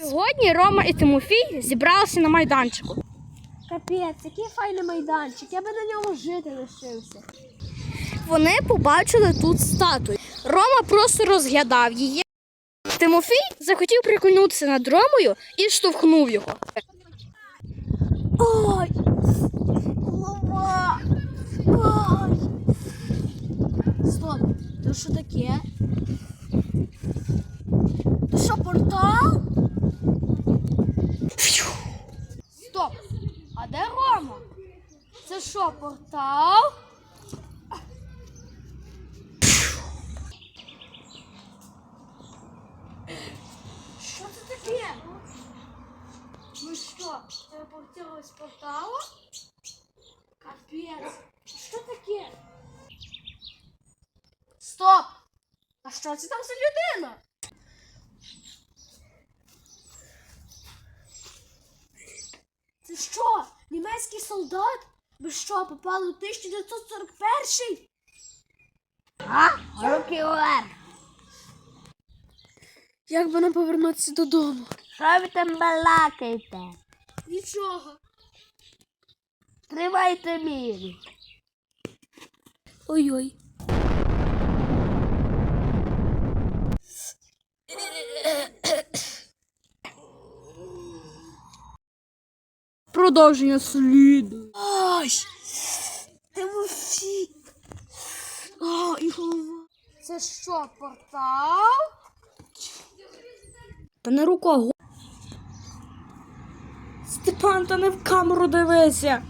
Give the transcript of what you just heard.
Сьогодні Рома і Тимофій зібралися на майданчику. Капець, який файний майданчик. Я би на ньому жити лишився. Вони побачили тут статую. Рома просто розглядав її. Тимофій захотів прикольнутися над Ромою і штовхнув його. Ой! Голова! Ой! Стоп! То що таке? То що, портал? Стоп! А де Рома? Це що, портал? Що це таке? Ми що, телепортувались з порталу? Капець. Що таке? Стоп! А що це там за людина? Це що? Німецький солдат? Ви що, попали у 1941? А? Вверх. Як би нам повернутися додому? Що ви там балакаєте? Нічого. Тримайте мірі. Ой-ой. Продовження сліду. Ай! Тимофій! О, і голова. Це що, портал? Та не рукого. Степан, та не в камеру дивися.